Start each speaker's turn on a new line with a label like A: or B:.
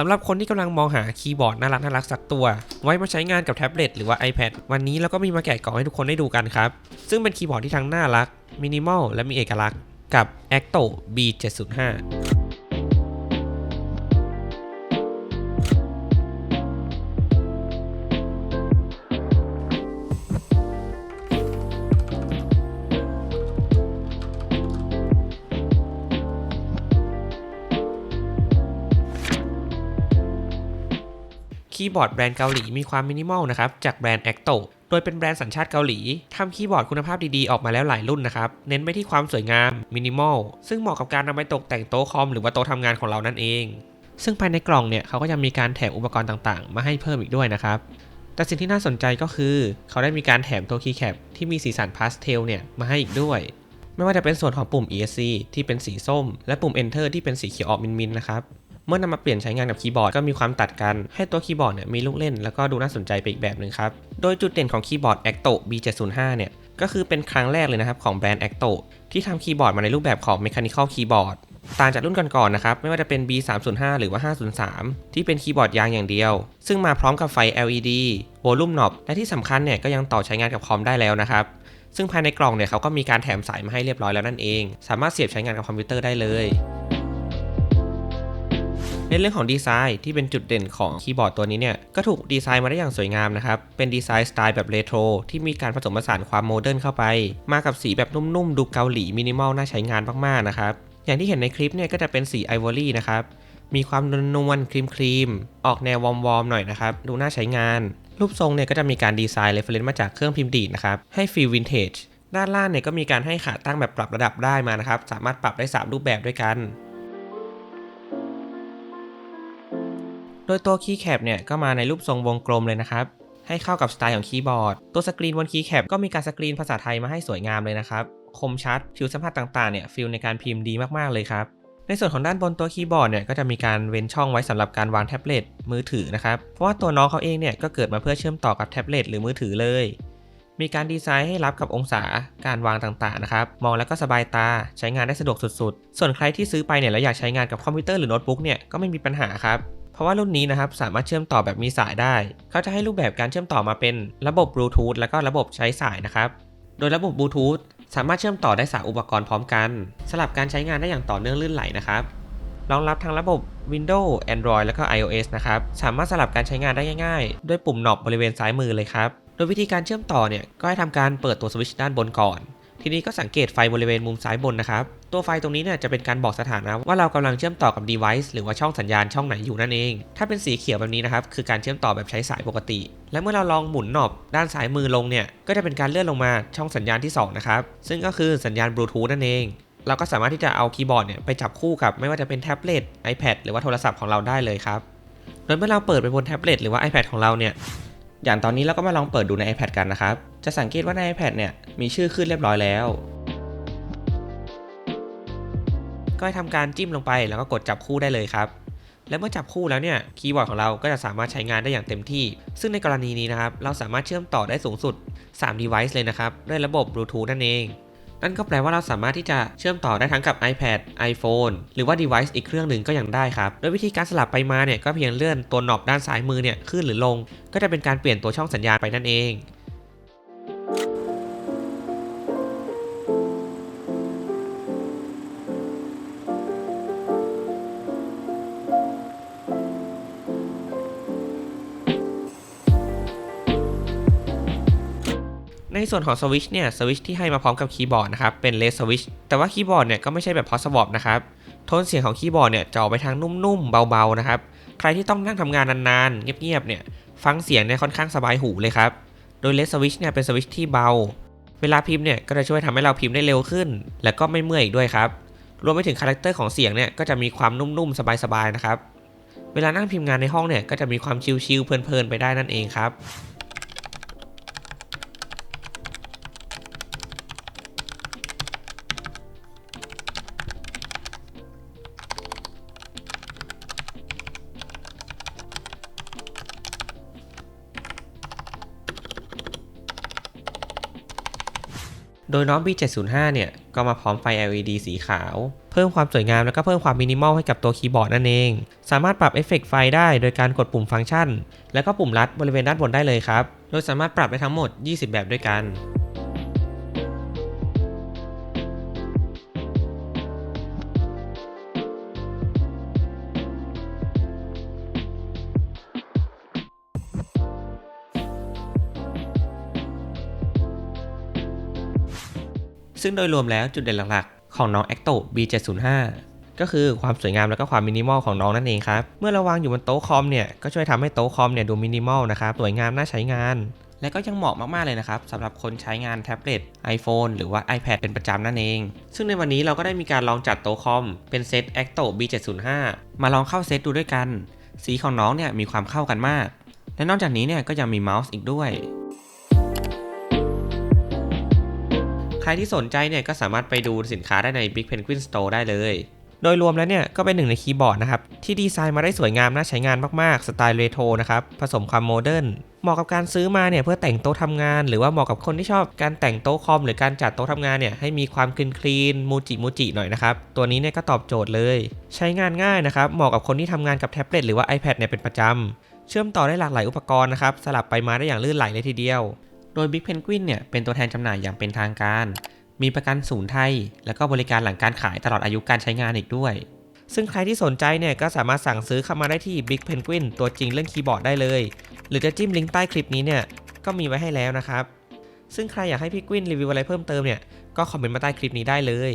A: สำหรับคนที่กำลังมองหาคีย์บอร์ดน่ารักน่ารักสักตัว ไว้มาใช้งานกับแท็บเล็ตหรือว่า iPad วันนี้เราก็มีมาแกะกล่องให้ทุกคนได้ดูกันครับ ซึ่งเป็นคีย์บอร์ดที่ทั้งน่ารักมินิมอลและมีเอกลักษณ์กับ Acto B705 คีย์บอร์ดแบรนด์เกาหลีมีความมินิมอลนะครับจากแบรนด์ Acto โดยเป็นแบรนด์สัญชาติเกาหลีทำคีย์บอร์ดคุณภาพดีๆ ออกมาแล้วหลายรุ่นนะครับ เน้นไปที่ความสวยงามมินิมอลซึ่งเหมาะกับการนำไปตกแต่งโต๊ะคอมหรือว่าโต๊ะทำงานของเรานั่นเอง ซึ่งภายในกล่องเนี่ยเขาก็ยังมีการแถมอุปกรณ์ต่างๆ มาให้เพิ่มอีกด้วยนะครับแต่สิ่งที่น่าสนใจก็คือ เขาได้มีการแถมตัวคีย์แคปที่มีสีสันพาสเทลเนี่ยมาให้อีกด้วย ไม่ว่าจะเป็นส่วนของปุ่ม ESC ที่เป็นสีส้ม และปุ่ม Enter ที่เป็นสีเขียวออกมินๆนะครับ เมื่อนำมาเปลี่ยนใช้งานกับคีย์บอร์ดก็มีความตัดกัน ให้ตัวคีย์บอร์ดเนี่ยมีลูกเล่นแล้วก็ดูน่าสนใจไปอีกแบบหนึ่งครับ โดยจุดเด่นของคีย์บอร์ด Acto B705 เนี่ยก็คือเป็นครั้งแรกเลยนะครับของแบรนด์ Acto ที่ทำคีย์บอร์ดมาในรูปแบบของ Mechanical Keyboard ต่างจากรุ่นก่อนๆนะครับ ไม่ว่าจะเป็น B305 หรือว่า 503 ที่เป็นคีย์บอร์ดยางอย่างเดียว ซึ่งมาพร้อมกับไฟ LED Volume Knob และที่สำคัญเนี่ยก็ยังต่อใช้งานกับคอมได้แล้วนะครับ ซึ่งภายในกล่องเนี่ยเขาก็มีการแถมสายมาให้เรียบร้อยแล้วนั่นเอง สามารถเสียบใช้งานกับคอมพิวเตอร์ได้เลย ในเรื่องของดีไซน์ที่เป็นจุดเด่นของคีย์บอร์ดตัวนี้เนี่ยก็ถูกดีไซน์มาได้อย่างสวยงามนะครับ เป็นดีไซน์สไตล์แบบเรโทรที่มีการผสมผสานความโมเดิร์นเข้าไป มากับสีแบบนุ่มๆ ดูเกาหลีมินิมอลน่าใช้งานมากๆนะครับ อย่างที่เห็นในคลิปเนี่ยก็จะเป็นสีไอวอรี่นะครับ มีความนวลๆครีมๆออกแนววอมๆหน่อยนะครับ ดูน่าใช้งาน รูปทรงเนี่ยก็จะมีการดีไซน์เรฟเฟรนซ์มาจากเครื่องพิมพ์ดีดนะครับให้ฟีลวินเทจด้านล่างเนี่ยก็มีการให้ขาตั้งแบบปรับระดับได้มานะครับ สามารถปรับได้ 3 รูปแบบด้วยกัน โดยตัวคีย์แคปเนี่ยก็มาในรูปทรงวงกลมเลยนะครับ ให้เข้ากับสไตล์ของคีย์บอร์ด ตัวสกรีนบนคีย์แคปก็มีการสกรีนภาษาไทยมาให้สวยงามเลยนะครับ คมชัด ผิวสัมผัสต่างๆเนี่ยฟิลในการพิมพ์ดีมากๆเลยครับ ในส่วนของด้านบนตัวคีย์บอร์ดเนี่ยก็จะมีการเว้นช่องไว้สำหรับการวางแท็บเล็ตมือถือนะครับ เพราะว่าตัวน้องเขาเองเนี่ยก็เกิดมาเพื่อเชื่อมต่อกับแท็บเล็ตหรือมือถือเลยมีการดีไซน์ให้รับกับองศาการวางต่างๆนะครับ มองแล้วก็สบายตาใช้งานได้สะดวกสุดๆ ส่วนใครที่ซื้อไปเนี่ยแล้วอยากใช้งานกับคอมพิวเตอร์หรือโน้ตบุ๊กเนี่ยก็ไม่มีปัญหาครับ เพราะว่ารุ่นนี้นะครับสามารถเชื่อมต่อแบบมีสายได้ เขาจะให้รูปแบบการเชื่อมต่อมาเป็นระบบบลูทูธแล้วก็ระบบใช้สายนะครับ โดยระบบบลูทูธสามารถเชื่อมต่อได้สามอุปกรณ์พร้อมกัน สลับการใช้งานได้อย่างต่อเนื่องลื่นไหลนะครับ รองรับทั้งระบบ Windows Android แล้วก็ iOS นะครับ สามารถสลับการใช้งานได้ง่ายๆ ด้วยปุ่มหนอบบริเวณซ้ายมือเลยครับ โดยวิธีการเชื่อมต่อเนี่ย ก็ให้ทำการเปิดตัวสวิตช์ด้านบนก่อน ทีนี้ก็สังเกตไฟบริเวณมุมซ้ายบนนะครับ ตัวไฟตรงนี้เนี่ยจะเป็นการบอกสถานะว่าเรากำลังเชื่อมต่อกับ device หรือว่าช่องสัญญาณช่องไหนอยู่นั่นเอง ถ้าเป็นสีเขียวแบบนี้นะครับ คือการเชื่อมต่อแบบใช้สายปกติ และเมื่อเราลองหมุนหนอบด้านซ้ายมือลงเนี่ย ก็จะเป็นการเลื่อนลงมาช่องสัญญาณที่สองนะครับ ซึ่งก็คือสัญญาณบลูทูธนั่นเอง เราก็สามารถที่จะเอาคีย์บอร์ดเนี่ยไปจับคู่กับไม่ว่าจะเป็นแท็บเล็ต iPad หรือว่าโทรศัพท์ของเราได้เลยครับโดยเมื่อเราเปิดไปบนแท็บเล็ตหรือว่า iPad ของเราเนี่ย อย่างตอนนี้เราก็มาลองเปิดดูใน iPad กันนะครับ จะสังเกตว่าใน iPad เนี่ยมีชื่อขึ้นเรียบร้อยแล้ว ก็ให้ทำการจิ้มลงไปแล้วก็กดจับคู่ได้เลยครับ และเมื่อจับคู่แล้วเนี่ยคีย์บอร์ดของเราก็จะสามารถใช้งานได้อย่างเต็มที่ ซึ่งในกรณีนี้นะครับเราสามารถเชื่อมต่อได้สูงสุด 3 device เลยนะครับด้วยระบบ Bluetooth นั่นเอง นั่นก็แปลว่าเราสามารถที่จะเชื่อมต่อได้ทั้งกับ iPad iPhone หรือว่า device อีกเครื่องหนึ่งก็ยังได้ครับ โดยวิธีการสลับไปมาเนี่ยก็เพียงเลื่อนตัวหนอบด้านซ้ายมือเนี่ยขึ้นหรือลง ก็จะเป็นการเปลี่ยนตัวช่องสัญญาณไปนั่นเอง ในส่วนของสวิชเนี่ยสวิชที่ให้มาพร้อมกับคีย์บอร์ดนะครับเป็นเลสสวิชแต่ว่าคีย์บอร์ดเนี่ยก็ไม่ใช่แบบพอสวอปนะครับโทนเสียงของคีย์บอร์ดเนี่ยจะออกไปทางนุ่มๆเบาๆนะครับใครที่ต้องนั่งทำงานนานๆ เงียบๆเนี่ยฟังเสียงเนี่ยค่อนข้างสบายหูเลยครับโดยเลสสวิชเนี่ยเป็นสวิชที่เบา เวลาพิมพ์เนี่ยก็จะช่วยทำให้เราพิมพ์ได้เร็วขึ้น และก็ไม่เมื่อยอีกด้วยครับรวมไปถึงคาแรคเตอร์ของเสียงเนี่ยก็จะมีความนุ่มๆสบายๆนะครับเวลานั่งพิมพ์งานในห้องเนี่ยก็จะมีความชิลๆเพลินๆไปได้นั่นเองครับ โดยน้อง B705 เนี่ยก็มาพร้อมไฟ LED สีขาว เพิ่มความสวยงามแล้วก็เพิ่มความมินิมอลให้กับตัวคีย์บอร์ดนั่นเอง สามารถปรับเอฟเฟกต์ไฟได้โดยการกดปุ่มฟังก์ชัน แล้วก็ปุ่มลัดบริเวณด้านบนได้เลยครับ โดยสามารถปรับได้ทั้งหมด 20 แบบด้วยกัน ซึ่งโดยรวมแล้วจุดเด่นหลักๆ ของน้อง Acto B705 ก็คือความสวยงามแล้วก็ความมินิมอลของน้องนั่นเองครับ เมื่อเราวางอยู่บนโต๊ะคอมเนี่ย ก็ช่วยทำให้โต๊ะคอมเนี่ยดูมินิมอลนะครับ สวยงามน่าใช้งาน และก็ยังเหมาะมาก ๆ เลยนะครับสำหรับคนใช้งานแท็บเล็ต iPhone หรือว่า iPad เป็นประจำนั่นเอง ซึ่งในวันนี้เราก็ได้มีการลองจัดโต๊ะคอม เป็นเซต Acto B705 มาลองเข้าเซตดูด้วยกัน สีของน้องเนี่ยมีความเข้ากันมาก และนอกจากนี้เนี่ยก็ยังมีเมาส์อีกด้วย รที่สนใจเนี่ยก็สามารถไปดูสินค้าได้ใน Big Penguin Store ได้เลย โดยรวมแล้วเนี่ยก็เป็นหนึ่งในคีย์บอร์ดนะครับ ที่ดีไซน์มาได้สวยงามน่าใช้งานมากๆ สไตล์เรโทรนะครับ ผสมความโมเดิร์นเหมาะกับการซื้อมาเนี่ยเพื่อแต่งโต๊ะทำงาน หรือว่าเหมาะกับคนที่ชอบการแต่งโต๊ะคอม หรือการจัดโต๊ะทำงานเนี่ยให้มีความคลีนคลีนมูจิมูจิหน่อยนะครับ ตัวนี้เนี่ยก็ตอบโจทย์เลย ใช้งานง่ายนะครับเหมาะกับคนที่ทำงานกับแท็บเล็ตหรือว่า iPad เนี่ยเป็นประจำเชื่อมต่อได้หลากหลายอุปกรณ์นะครับ สลับไปมาได้อย่างลื่นไหลเลยทีเดียว ดย Big Penguin เนี่ยเป็นตัวแทนจำหน่ายอย่างเป็นทางการ มีประกันศูนย์ไทย แล้วก็บริการหลังการขายตลอดอายุการใช้งานอีกด้วย ซึ่งใครที่สนใจเนี่ยก็สามารถสั่งซื้อเข้ามาได้ที่ Big Penguin ตัวจริงเรื่องคีย์บอร์ดได้เลย หรือจะจิ้มลิงก์ใต้คลิปนี้เนี่ยก็มีไว้ให้แล้วนะครับ ซึ่งใครอยากให้พี่กวินรีวิวอะไรเพิ่มเติมเนี่ยก็คอมเมนต์มาใต้คลิปนี้ได้เลย